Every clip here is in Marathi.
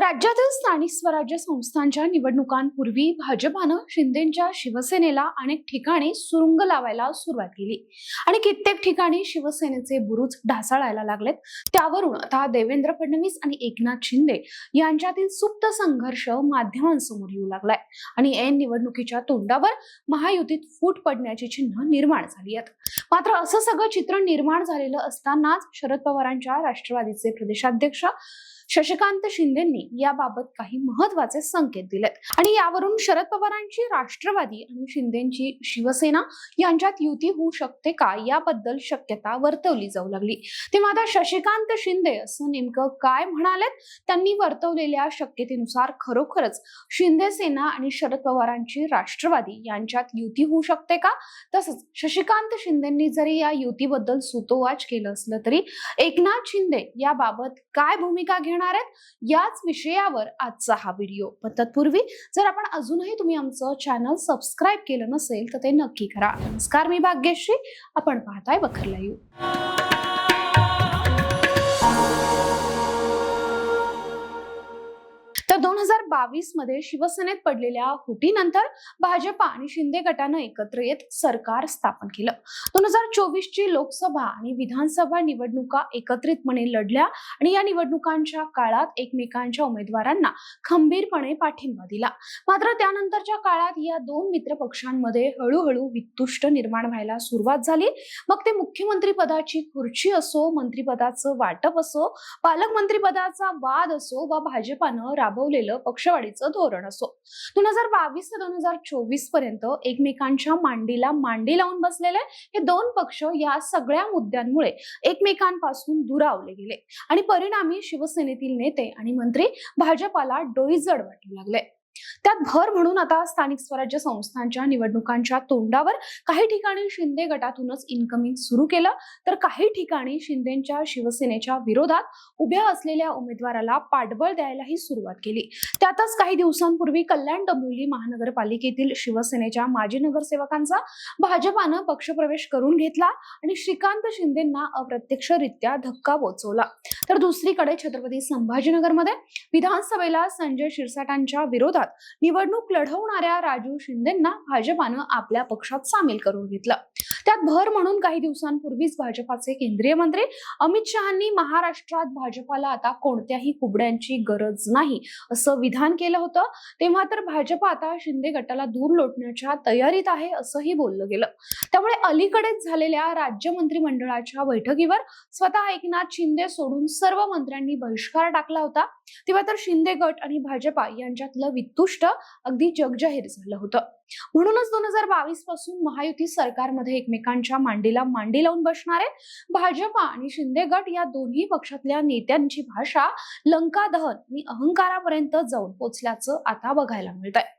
राज्यातील स्थानिक स्वराज्य संस्थांच्या निवडणुकांपूर्वी भाजपानं शिंदेच्या शिवसेनेला अनेक ठिकाणी सुरुंग लावायला सुरुवात केली. आणि कित्येक ठिकाणी शिवसेनेचे बुरुज ढासळायला लागलेत. त्यावरून आता देवेंद्र फडणवीस आणि एकनाथ शिंदे यांच्यातील सुप्त संघर्ष माध्यमांसमोर येऊ लागलाय. आणि ऐन निवडणुकीच्या तोंडावर महायुतीत फूट पडण्याची चिन्ह निर्माण झाली आहेत. मात्र असं सगळं चित्र निर्माण झालेलं असतानाच शरद पवारांच्या राष्ट्रवादीचे प्रदेशाध्यक्ष शशिकांत शिंदेंनी याबाबत काही महत्त्वाचे संकेत दिलेत. आणि यावरून शरद पवारांची राष्ट्रवादी आणि शिंदेची शिवसेना यांच्यात युती होऊ शकते का याबद्दल शक्यता वर्तवली जाऊ लागली. तेव्हा आता शशिकांत शिंदे असं नेमकं काय म्हणालेत? त्यांनी वर्तवलेल्या शक्यतेनुसार खरोखरच शिंदे सेना आणि शरद पवारांची राष्ट्रवादी यांच्यात युती होऊ शकते का? तसंच शशिकांत शिंदेंनी जरी या युतीबद्दल सुतोवाच केलं असलं तरी एकनाथ शिंदे याबाबत काय भूमिका घेणार? आहेत. याच विषयावर आजचा हा व्हिडिओ पण तत्पूर्वी जर आपण अजूनही तुम्ही आमचं चॅनल सबस्क्राईब केलं नसेल तर ते नक्की करा. नमस्कार मी भाग्यश्री. आपण पाहताय बखरला येऊ बावीसमध्ये शिवसेनेत पडलेल्या फुटीनंतर भाजपा आणि शिंदे गटानं एकत्र येत सरकार स्थापन केलं. दोन हजार चोवीस ची लोकसभा आणि विधानसभा निवडणुका एकत्रितपणे लढल्या आणि या निवडणुकांच्या काळात एकमेकांच्या उमेदवारांना खंबीरपणे पाठिंबा दिला. मात्र त्यानंतरच्या काळात या दोन मित्र पक्षांमध्ये हळूहळू वित्तुष्ट निर्माण व्हायला सुरुवात झाली. मग ते मुख्यमंत्री पदाची खुर्ची असो मंत्रीपदाचं वाटप असो पालकमंत्री पदाचा वाद असो वा भाजपानं राबवलेलं पक्ष वाढीचं धोरण असो. दोन हजार बावीस ते दोन हजार चोवीसपर्यंत एकमेकांच्या मांडीला मांडी लावून बसलेले हे दोन पक्ष या सगळ्या मुद्द्यांमुळे एकमेकांपासून दुरावले गेले. आणि परिणामी शिवसेनेतील नेते आणि मंत्री भाजपाला डोईजड वाटू लागले. त्यात भर म्हणून आता स्थानिक स्वराज्य संस्थांच्या निवडणुकांच्या तोंडावर काही ठिकाणी शिंदे गटातूनच इन्कमिंग सुरू केलं. तर काही ठिकाणी शिंदेच्या शिवसेनेच्या विरोधात उभ्या असलेल्या उमेदवाराला पाठबळ द्यायलाही सुरुवात केली. त्यातच काही दिवसांपूर्वी कल्याण डोंबिवली महानगरपालिकेतील शिवसेनेच्या माजी नगरसेवकांचा भाजपानं पक्षप्रवेश करून घेतला आणि श्रीकांत शिंदेंना अप्रत्यक्षरित्या धक्का पोचवला. तर दुसरीकडे छत्रपती संभाजीनगरमध्ये विधानसभेला संजय शिरसाटांच्या विरोधात निवडणूक लढवणाऱ्या राजू शिंदेंना भाजपानं आपल्या पक्षात सामील करून घेतलं. त्यात भर म्हणून काही दिवसांपूर्वीच भाजपाचे केंद्रीय मंत्री अमित शहांनी महाराष्ट्रात भाजपाला आता कोणत्याही कुबड्यांची गरज नाही असं विधान केलं होतं. तेव्हा तर भाजप आता शिंदे गटाला दूर लोटण्याच्या तयारीत आहे असंही बोललं गेलं. त्यामुळे अलीकडेच झालेल्या राज्य मंत्रिमंडळाच्या बैठकीवर स्वतः एकनाथ शिंदे सोडून सर्व मंत्र्यांनी बहिष्कार टाकला होता. तेव्हा तर शिंदे गट आणि भाजपा यांच्यातलं वित्त वित्तुष्ट अगदी जगजाहीर झालं होतं. म्हणूनच दोन हजार बावीसपासून महायुती सरकारमध्ये एकमेकांच्या मांडीला मांडी लावून बसणारे भाजपा आणि शिंदे गट या दोन्ही पक्षातल्या नेत्यांची भाषा लंका दहन आणि अहंकारापर्यंत जाऊन पोचल्याचं आता बघायला मिळत आहे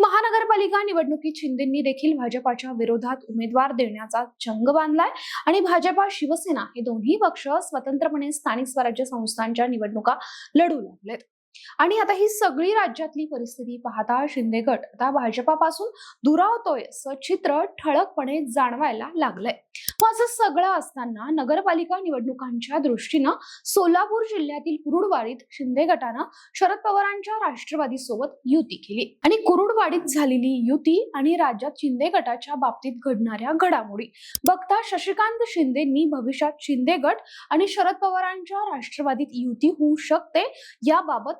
महानगरपालिका निवडणुकीत शिंदेंनी देखील भाजपाच्या विरोधात उमेदवार देण्याचा चंग बांधलाय आणि भाजपा शिवसेना हे दोन्ही पक्ष स्वतंत्रपणे स्थानिक स्वराज्य संस्थांच्या निवडणुका लढू लागलेत. आणि आता ही सगळी राज्यातली परिस्थिती पाहता शिंदे गट आता भाजपापासून दुरावतोय असं चित्र ठळकपणे जाणवायला लागलंय. मग असं सगळं असताना नगरपालिका निवडणुकांच्या दृष्टीनं सोलापूर जिल्ह्यातील कुरुडवाडीत शिंदे गटानं शरद पवारांच्या राष्ट्रवादी सोबत युती केली. आणि कुरुडवाडीत झालेली युती आणि राज्यात शिंदे गटाच्या बाबतीत घडणाऱ्या घडामोडी. बघता शशिकांत शिंदेंनी भविष्यात शिंदे गट आणि शरद पवारांच्या राष्ट्रवादीत युती होऊ शकते याबाबत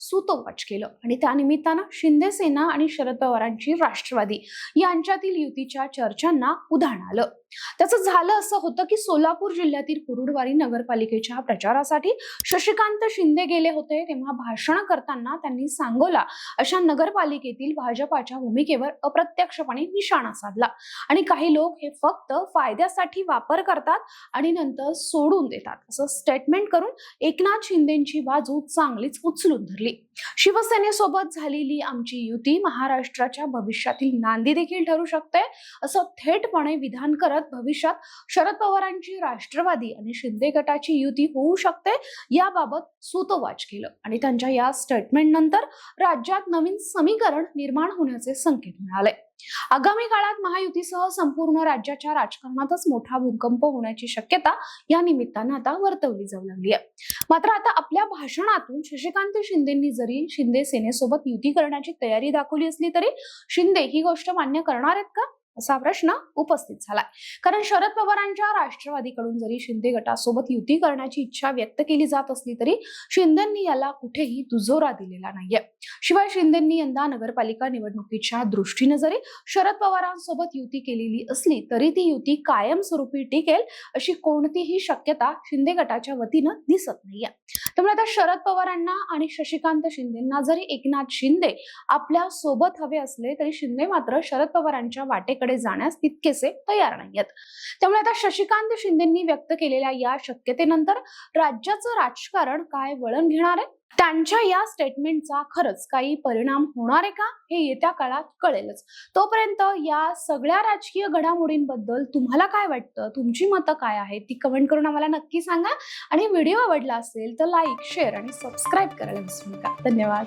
सुतोवाच केलं. आणि त्यानिमित्तानं शिंदे सेना आणि शरद पवारांची राष्ट्रवादी यांच्यातील युतीच्या चर्चांना उधाण आलं. त्याचं झालं असं होतं की सोलापूर जिल्ह्यातील कुरुडवारी नगरपालिकेच्या प्रचारासाठी शशिकांत शिंदे गेले होते तेव्हा भाषण करताना त्यांनी सांगोला अशा नगरपालिकेतील भाजपाच्या भूमिकेवर अप्रत्यक्षपणे निशाणा साधला. आणि काही लोक हे फक्त फायद्यासाठी वापर करतात आणि नंतर सोडून देतात. असं स्टेटमेंट करून एकनाथ शिंदेची बाजू चांगलीच उचलून धरली. शिवसेनेसोबत झालेली आमची युती महाराष्ट्राच्या भविष्यातील नांदी देखील ठरू शकते असं थेटपणे विधान करत भविष्यात शरद पवारांची राष्ट्रवादी आणि शिंदे गटाची युती होऊ शकते याबाबत सुतोवाच केलं. आणि त्यांच्या या स्टेटमेंट नंतर राज्यात नवीन समीकरण निर्माण होण्याचे संकेत मिळाले. आगामी काळात महायुतीसह संपूर्ण राज्याच्या राजकारणातच मोठा भूकंप होण्याची शक्यता या निमित्तानं आता वर्तवली जाऊ लागली आहे. मात्र आता आपल्या भाषणातून शशिकांत शिंदेंनी जरी शिंदे सेनेसोबत युती करण्याची तयारी दाखवली असली तरी शिंदे ही गोष्ट मान्य करणार आहेत का? असा प्रश्न उपस्थित झालाय. कारण शरद पवारांच्या राष्ट्रवादीकडून जरी शिंदे गटासोबत युती करण्याची इच्छा व्यक्त केली जात असली तरी शिंदेंनी याला कुठेही दुजोरा दिलेला नाहीये. शिवाय शिंदेंनी यंदा नगरपालिका निवडणुकीच्या दृष्टीने जरी शरद पवारांसोबत युती केलेली असली तरी ती युती कायमस्वरूपी टिकेल अशी कोणतीही शक्यता शिंदे गटाच्या वतीनं दिसत नाहीये. त्यामुळे आता शरद पवारांना आणि शशिकांत शिंदेना जरी एकनाथ शिंदे आपल्यासोबत हवे असले तरी शिंदे मात्र शरद पवारांच्या वाटेकडे जाण्यास तितकेसे तयार नाहीयेत. त्यामुळे आता शशिकांत शिंदेंनी व्यक्त केलेल्या या शक्यतेनंतर राज्याचं राजकारण काय वळण घेणार आहे? त्यांच्या या स्टेटमेंटचा खरंच काही परिणाम होणार आहे का? हे येत्या काळात कळेलच. तोपर्यंत या सगळ्या राजकीय घडामोडींबद्दल तुम्हाला काय वाटतं? तुमची मतं काय आहेत? ती कमेंट करून आम्हाला नक्की सांगा. आणि व्हिडिओ आवडला असेल तर लाईक शेअर आणि सबस्क्राईब करायला विसरू नका. धन्यवाद.